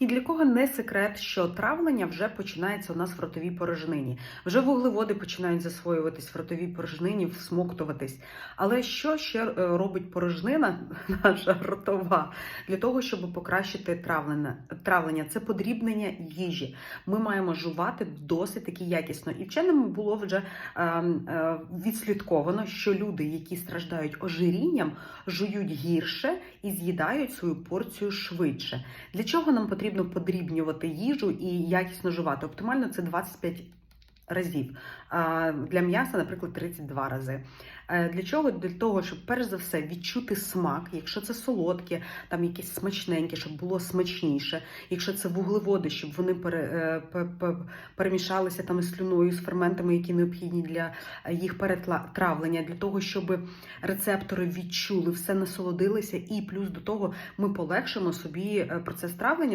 Ні для кого не секрет, що травлення вже починається у нас в ротовій порожнині. Вже вуглеводи починають засвоюватись в ротовій порожнині, всмоктуватись. Але що ще е, робить порожнина, наша ротова, для того, щоб покращити травлення? Травлення це подрібнення їжі. Ми маємо жувати досить таки якісно. І вченими було вже е, е, відслідковано, що люди, які страждають ожирінням, жують гірше і з'їдають свою порцію швидше. Для чого нам потрібно подрібнювати їжу і якісно жувати? Оптимально це 25 разів. Для м'яса, наприклад, 32 рази. Е, Для чого? Для того, щоб перш за все відчути смак, якщо це солодке, там якісь смачненькі, щоб було смачніше. Якщо це вуглеводи, щоб вони е, пе- пе- перемішалися там із слюною, з ферментами, які необхідні для е, їх перетравлення, для того, щоб рецептори відчули, все насолодилися, і плюс до того ми полегшимо собі процес травлення.